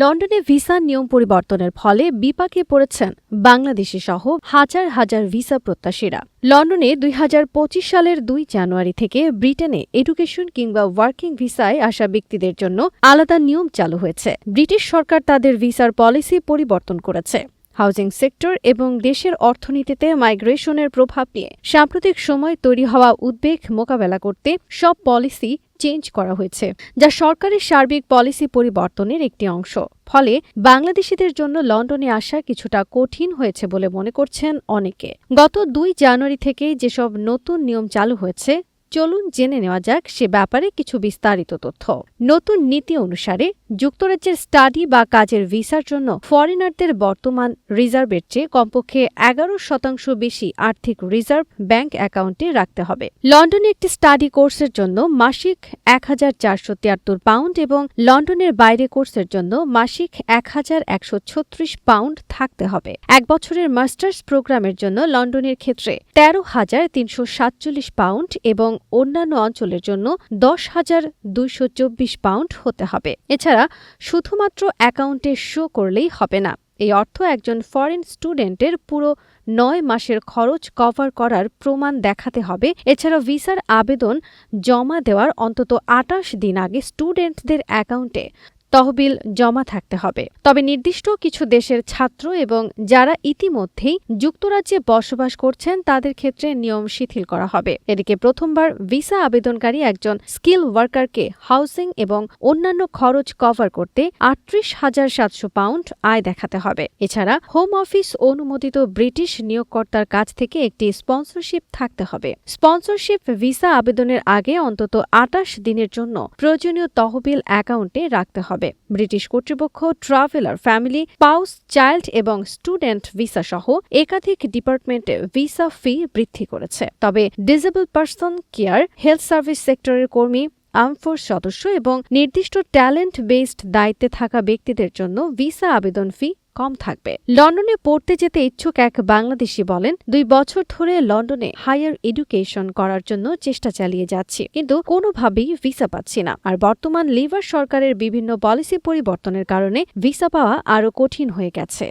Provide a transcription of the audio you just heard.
লন্ডনে ভিসা নিয়ম পরিবর্তনের ফলে বিপাকে পড়েছেন বাংলাদেশি সহ হাজার হাজার ভিসা প্রত্যাশীরা। লন্ডনে দুই হাজার পঁচিশ সালের দুই জানুয়ারি থেকে ব্রিটেনে এডুকেশন কিংবা ওয়ার্কিং ভিসায় আসা ব্যক্তিদের জন্য আলাদা নিয়ম চালু হয়েছে। ব্রিটিশ সরকার তাদের ভিসার পলিসি পরিবর্তন করেছে। হাউজিং সেক্টর এবং দেশের অর্থনীতিতে মাইগ্রেশনের প্রভাব নিয়ে সাম্প্রতিক সময় তৈরি হওয়া উদ্বেগ মোকাবেলা করতে সব পলিসি চেঞ্জ করা হয়েছে, যা সরকারের সার্বিক পলিসি পরিবর্তনের একটি অংশ। ফলে বাংলাদেশিদের জন্য লন্ডনে আসা কিছুটা কঠিন হয়েছে বলে মনে করছেন অনেকে। গত দুই জানুয়ারি থেকে যেসব নতুন নিয়ম চালু হয়েছে, চলুন জেনে নেওয়া যাক সে ব্যাপারে কিছু বিস্তারিত তথ্য। নতুন নীতি অনুসারে যুক্তরাজ্যের স্টাডি বা কাজের ভিসার জন্য ফরেনারদের বর্তমান রিজার্ভের চেয়ে কমপক্ষে এগারো শতাংশ বেশি আর্থিক রিজার্ভ ব্যাংক অ্যাকাউন্টে রাখতে হবে। লন্ডনে একটি স্টাডি কোর্সের জন্য মাসিক এক হাজার চারশো তিয়াত্তর পাউন্ড এবং লন্ডনের বাইরে কোর্সের জন্য মাসিক এক হাজার একশো ছত্রিশ পাউন্ড থাকতে হবে। এক বছরের মাস্টার্স প্রোগ্রামের জন্য লন্ডনের ক্ষেত্রে তেরো হাজার তিনশো সাতচল্লিশ পাউন্ড এবং অন্যান্য অঞ্চলের জন্য দশ হাজার দুইশো চব্বিশ পাউন্ড হতে হবে। এছাড়া শুধুমাত্র অ্যাকাউন্টে শো করলেই হবে না। এই অর্থ একজন ফরেন স্টুডেন্টের পুরো নয় মাসের খরচ কভার করার প্রমাণ দেখাতে হবে। এছাড়া ভিসার আবেদন জমা দেওয়ার অন্তত আটাশ দিন আগে স্টুডেন্টদের অ্যাকাউন্টে। তহবিল জমা থাকতে হবে। তবে নির্দিষ্ট কিছু দেশের ছাত্র এবং যারা ইতিমধ্যেই যুক্তরাজ্যে বসবাস করছেন, তাদের ক্ষেত্রে নিয়ম শিথিল করা হবে। এদিকে প্রথমবার ভিসা আবেদনকারী একজন স্কিল ওয়ার্কারকে হাউসিং এবং অন্যান্য খরচ কভার করতে আটত্রিশ হাজার সাতশো পাউন্ড আয় দেখাতে হবে। এছাড়া হোম অফিস অনুমোদিত ব্রিটিশ নিয়োগকর্তার কাছ থেকে একটি স্পন্সরশিপ থাকতে হবে। স্পন্সরশিপ ভিসা আবেদনের আগে অন্তত আটাশ দিনের জন্য প্রয়োজনীয় তহবিল অ্যাকাউন্টে রাখতে হবে। হবে। ব্রিটিশ কর্তৃপক্ষ, ট্রাভেলার ফ্যামিলি পাউস চাইল্ড এবং স্টুডেন্ট ভিসা সহ একাধিক ডিপার্টমেন্টে ভিসা ফি বৃদ্ধি করেছে। তবে disabled person care, health service সেক্টরের কর্মী আর্মফোর্স সদস্য এবং নির্দিষ্ট ট্যালেন্ট বেসড দায়িত্বে থাকা ব্যক্তিদের জন্য ভিসা আবেদন ফি কম থাকবে। লন্ডনে পড়তে যেতে ইচ্ছুক এক বাংলাদেশি বলেন, দুই বছর ধরে লন্ডনে হায়ার এডুকেশন করার জন্য চেষ্টা চালিয়ে যাচ্ছি, কিন্তু কোনোভাবেই ভিসা পাচ্ছি না। আর বর্তমান লিভার সরকারের বিভিন্ন পলিসি পরিবর্তনের কারণে ভিসা পাওয়া আরও কঠিন হয়ে গেছে।